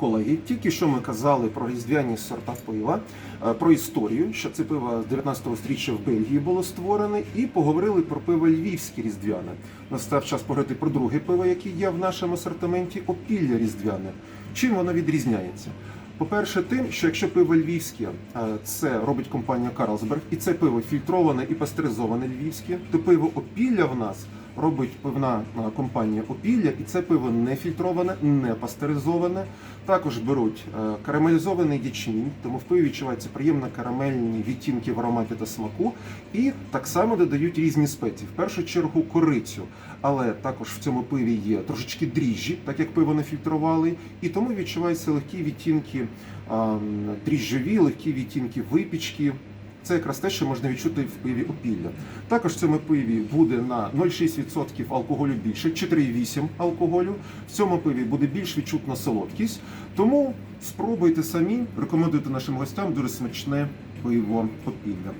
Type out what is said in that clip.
Колеги, тільки що ми казали про різдвяні сорта пива, е, про історію, що це пиво з 19-го стріччя в Бельгії було створене, і поговорили про пиво львівське різдвяне. Настав час поговорити про друге пиво, яке є в нашому асортименті опілля різдвяне. Чим воно відрізняється? По-перше, тим, що якщо пиво львівське е, це робить компанія Карлсберг, і це пиво фільтроване і пастеризоване львівське, то пиво опілля в нас робить пивна е, компанія опілля, і це пиво не фільтроване, не пастеризоване. Також беруть е, карамелізований ячмінь, тому в пиві відчуваються приємно карамельні відтінки в ароматі та смаку. І так само додають різні спеції. В першу чергу корицю, але також в цьому пиві є трошечки дріжджі, так як пиво не фільтрували, і тому відчуваються легкі відтінки дріжджові, легкі відтінки випічки. Це якраз те, що можна відчути в пиві опілля. Також в цьому пиві буде на 0,6% алкоголю більше, 4,8 алкоголю. В цьому пиві буде більш відчутна солодкість. Тому спробуйте самі, рекомендуйте нашим гостям дуже смачне пиво опілля.